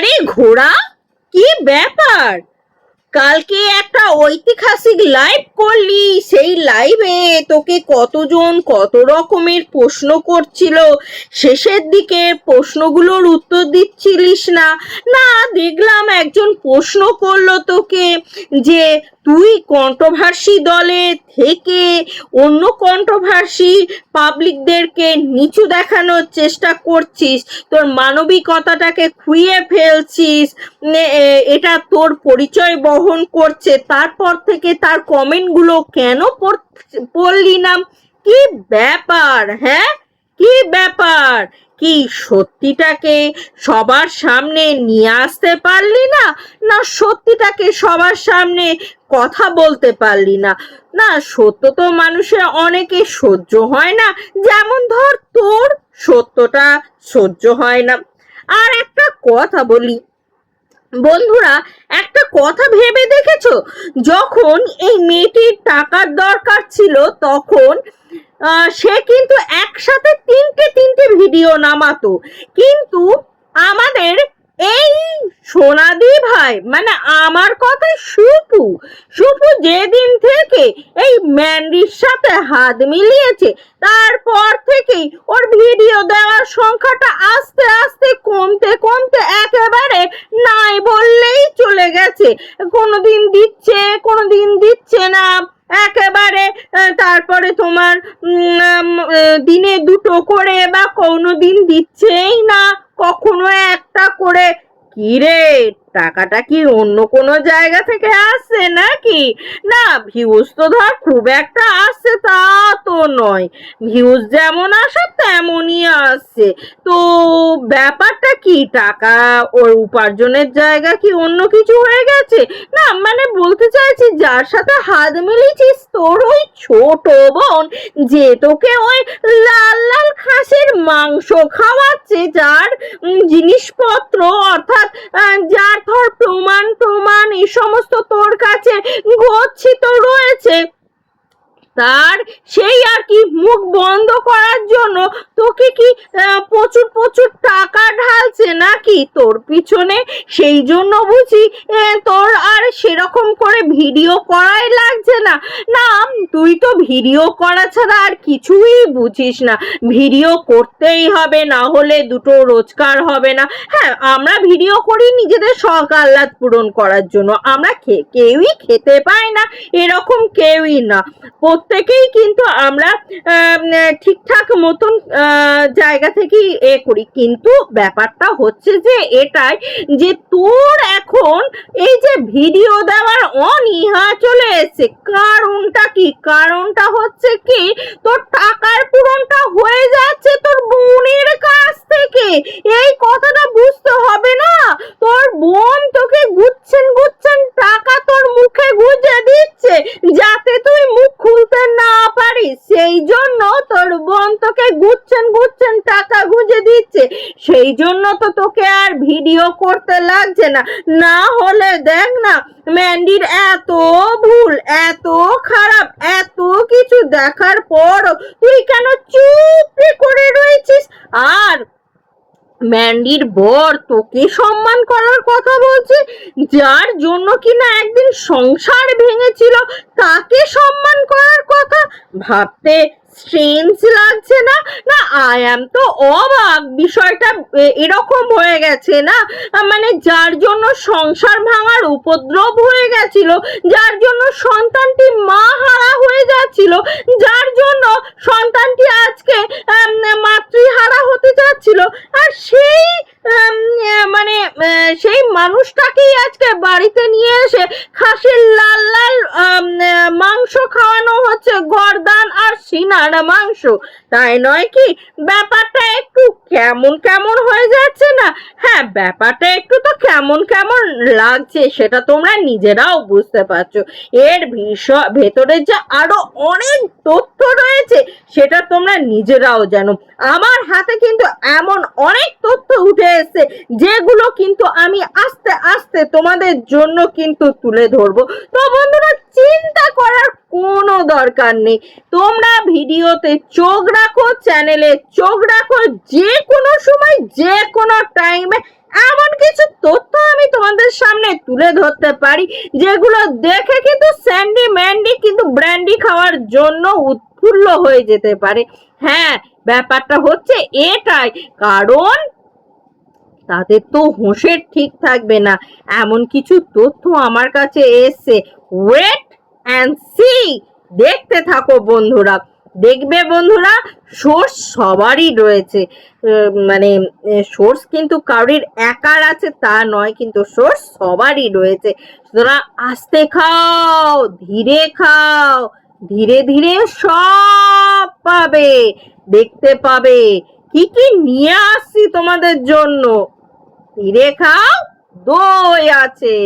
আরে ঘোড়া, কি ব্যাপার? কালকে একটা ঐতিহাসিক লাইভ করলি, সেই লাইভে তোকে কতজন কত রকমের প্রশ্ন করছিল? শেষের দিকে প্রশ্নগুলোর উত্তর দিচ্ছিলিস না? না, দেখলাম একজন প্রশ্ন করল তোকে যে তুই কন্ট্রোভার্সি দলে থেকে অন্য কন্ট্রোভার্সি পাবলিকদেরকে নিচু দেখানোর চেষ্টা করছিস, তোর মানবিকতাটাকে খুইয়ে ফেলছিস এটা তোর পরিচয় বহন করছে, তারপর থেকে তার কমেন্টগুলো কেন পড়- পড়লি না? কি ব্যাপার হ্যাঁ? কি ব্যাপার? কি সত্যিটাকে সবার সামনে নিয়ে আসতে পারলি না? না সত্যিটাকে সবার সামনে কথা বলতে পারলি না? না, সত্য তো মানুষের অনেকে সহ্য হয় না। যেমন ধর তোর সত্যটা সহ্য হয় না। আর একটা কথা বলি। বন্ধুরা, একটা কথা ভেবে দেখেছ? যখন এই মেয়েটির টাকার দরকার ছিল, তখন সে কিন্তু একসাথে তিনটে তিনটে ভিডিও নামাতো। কিন্তু আমাদের এই সোনাদি ভাই মানে আমার কথা সুপু সুপু যেদিন থেকে এই ম্যান্ডির সাথে হাত মিলিয়েছে, তারপর থেকেই ওর ভিডিও দেওয়ার সংখ্যাটা আস্তে আস্তে কমতে কমতে একেবারে নাই বললেই চলে গেছে। কোনোদিন দিচ্ছে কোনোদিন দিচ্ছে না। একেবারে তারপরে তোমার দিনে দুটো করে বা কোনো দিন দিচ্ছেই না কখনো একটা করে কি রে টাকাটা কি অন্য কোনো জায়গা থেকে আসছে নাকি? না ভিউজ তো ধর খুব একটা আসছে, তা তো নয়। ভিউজ যেমন আসে, তেমনই আসছে। তো ব্যাপারটা কি, টাকা ওর উপার্জনের জায়গা কি অন্য কিছু হয়ে গেছে? না মানে বলতে চাইছি, যার সাথে হাত মিলিয়েছিস, তোর ওই ছোট বোন, যে তোকে ওই লাল মাংস খাওয়াচ্ছে, যার জিনিসপত্র, অর্থাৎ যার ধর প্রমাণ প্রমাণ এই সমস্ত তোর কাছে গচ্ছিত রয়েছে। তার সেই আর কি মুখ বন্ধ করার জন্য তোকে কি প্রচুর প্রচুর টাকা ঢালছে নাকি? তোর পিছনে সেই জন্য বুঝি তোর আর সেরকম করে ভিডিও করাই লাগছে না। না, তুই তো ভিডিও করা ছাড়া আর কিছুই বুঝিস না। ভিডিও করতেই হবে, না হলে দুটো রোজগার হবে না। হ্যাঁ আমরা ভিডিও করি নিজেদের শখ আহ্লাদ পূরণ করার জন্য। আমরা কেউই খেতে পাই না, এরকম কেউই না। প্রত্যেকেই কিন্তু আমরা ঠিকঠাক মতন জায়গা থেকেই এ করি। কিন্তু ব্যাপারটা হচ্ছে যে এটাই যে তোর এখন এই যে ভিডিও দেওয়ার অনীহা চলে এসেছে। কারণটা কি? কারণটা হচ্ছে কি, তোর টাকার পূরণটা হয়ে যাচ্ছে তোর বোনের কাছ থেকে। এই কথাটা বুঝতে হবে না। তোর বোন তোকে গুচ্ছেন গুচ্ছেন টাকা তোর মুখে গুজে দিচ্ছে যাতে তুই মুখ খুলতে না পারিস সেই জন্য তোর তোকে গুচ্ছেন গুচ্ছেন, টাকা গুজে দিচ্ছে। সেই জন্য তো তোকে আর ভিডিও করতে লাগছে না। না হলে দেখ না, ম্যান্ডির এত ভুল, এত খারাপ, এত কিছু দেখার পর তুই কেন চুপ করে রয়েছিস? আর ম্যান্ডির বর তোকে সম্মান করার কথা বলছে, যার জন্য কিনা একদিন সংসার ভেঙেছিল, তাকে সম্মান করার কথা ভাবতে স্ট্রেঞ্জ লাগছে না? না আই অ্যাম তো অবাক। বিষয়টা এরকম হয়ে গেছে না? মানে যার জন্য সংসার ভাঙার উপদ্রব হয়ে গেছিল, যার জন্য সন্তানটি মা হারা হয়ে যাচ্ছিল, যার জন্য সন্তানটি আজকে মাতৃহারা হতে যাচ্ছিল, আর সেই মানে সেই মানুষটাকেই আজকে বাড়িতে নিয়ে এসে খাসির লাল লাল মাংস আর মাংস তাই নয় কি? ব্যাপারটা একটু কেমন কেমন হয়ে যাচ্ছে না? হ্যাঁ ব্যাপারটা একটু তো কেমন কেমন লাগছে, সেটা তোমরা নিজেরাও বুঝতে পারছ। এর বিষয় ভেতরে যে আরও অনেক তথ্য রয়েছে, সেটা তোমরা নিজেরাও জানো। আমার হাতে কিন্তু এমন অনেক উঠে এসেছে। যেগুলো কিন্তু আমি আস্তে আস্তে তোমাদের জন্য কিন্তু তুলে ধরবো। তো বন্ধুরা, চিন্তা করার কোনো দরকার নেই। তোমরা ভিডিওতে চোখ রাখো, চ্যানেলে চোখ রাখো যে কোনো সময় যে কোনো টাইমে এমন কিছু তথ্য আমি তোমাদের সামনে তুলে ধরতে পারি, যেগুলো দেখে কিন্তু স্যান্ডি ম্যান্ডি কিন্তু ব্র্যান্ডি খাওয়ার জন্য উৎফুল্ল হয়ে যেতে পারে। হ্যাঁ ব্যাপারটা হচ্ছে এটাই। কারণ তাদের তো হোঁশের ঠিক থাকবে না। এমন কিছু তথ্য আমার কাছে এসছে। ওয়েট অ্যান্ড সি দেখতে থাকো বন্ধুরা। দেখবে বন্ধুরা সোর্স সবারই রয়েছে। মানে সোর্স কিন্তু কারোর একার আছে, তা নয়, কিন্তু সোর্স সবারই রয়েছে। সুতরাং আস্তে খাও, ধীরে খাও, ধীরে ধীরে সব পাবে, দেখতে পাবে। কি কি নিয়ে আসছি তোমাদের জন্য? ধীরে খাও দই আছে।